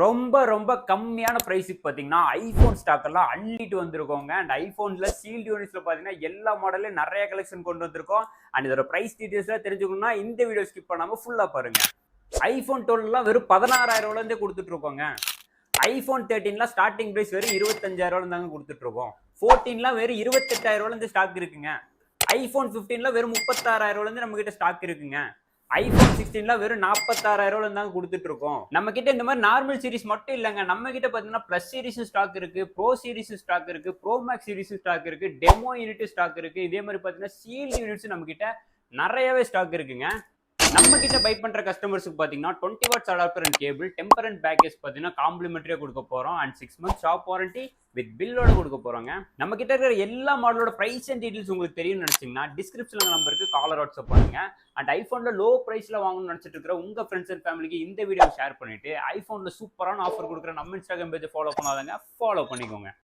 ரொம்ப ரொம்ப கம்மியான ப்ரைஸுக்கு பார்த்தீங்கன்னா ஐஃபோன் ஸ்டாக்கெல்லாம் அள்ளிட்டு வந்திருக்கோங்க. அண்ட் ஐஃபோனில் சீல்டு யூனிட்ஸில் பார்த்தீங்கன்னா எல்லா மாடலையும் நிறைய கலெக்ஷன் கொண்டு வந்திருக்கோம். அண்ட் இதோட ப்ரைஸ் டீட்டெயில்ஸ்லாம் தெரிஞ்சுக்கணும்னா இந்த வீடியோ ஸ்கிப் பண்ணாமல் ஃபுல்லாக பாருங்கள் ஐஃபோன் டுவெல்லாம் வெறும் பதினாறாயிரம் ரூபாயிலேருந்தே ஐஃபோன் தேர்ட்டீன்லாம் ஸ்டார்டிங் ப்ரைஸ் வெறும் இருபத்தஞ்சாயிரம் ரூபாய் தாங்க கொடுத்துட்டு ஃபோர்டீன்லாம் வெறும் இருபத்தெட்டாயிரம் ரூபாலேருந்து ஸ்டாக் இருக்குங்க. ஐஃபோன் ஃபிஃப்டீனில் வெறும் முப்பத்தாறாயிரம் ரூபாயிலேருந்து நம்மக்கிட்ட ஸ்டாக் இருக்குங்க. ஐபோன் சிக்ஸ்டீன்ல வெறும் நாற்பத்தாறாயிரம் ரூபாய் தாங்க கொடுத்துட்டு இருக்கோம் நம்ம கிட்ட இந்த மாதிரி நார்மல் சீரிஸ் மட்டும் இல்லைங்க. நம்ம கிட்ட பாத்தீங்கன்னா பிளஸ் சீரிஸ் ஸ்டாக் இருக்கு ப்ரோ சீரிஸ் ஸ்டாக் இருக்கு ப்ரோ மேக்ஸ் சீரிஸ் ஸ்டாக் இருக்கு டெமோ யூனிட் ஸ்டாக் இருக்கு. இதே மாதிரி பாத்தீங்கன்னா சீல் யூனிட்ஸ் நம்ம கிட்ட நிறையவே ஸ்டாக் இருக்குங்க. நம்ம கிட்ட பை பண்ற கஸ்டமர்ஸ்க்கு பாத்தீங்கன்னா twenty watts adapter and cable tamper and package பாத்தீங்கன்னா காம்ப்ளிமெண்ட்ரியா கொடுக்க போறோம். And six month shop warranty with பில்லோட கொடுக்க போறோங்க. நம்ம கிட்ட இருக்கிற எல்லா மாடலோட பிரைஸ் அண்ட் டீடைல்ஸ் உங்களுக்கு தெரியும்னு நினைச்சீங்கன்னா டிஸ்கிரிப்ஷன்ல நம்பருக்கு காலர் வாட்ஸ்அப் பண்ணுங்க அண்ட் ஐபோன்ல லோ பிரைஸ்ல வாங்கணும்னு நினைச்சிட்டு இருக்கிற உங்க ஃப்ரெண்ட்ஸ் அண்ட் ஃபேமிலிக்கு இந்த வீடியோ ஷேர் பண்ணிட்டு ஐபோன்ல சூப்பரான ஆஃபர் கொடுக்குற நம்ம இன்ஸ்டாகிராம் பேஜ் ஃபாலோ பண்ணாதங்க ஃபாலோ பண்ணிக்கோங்க.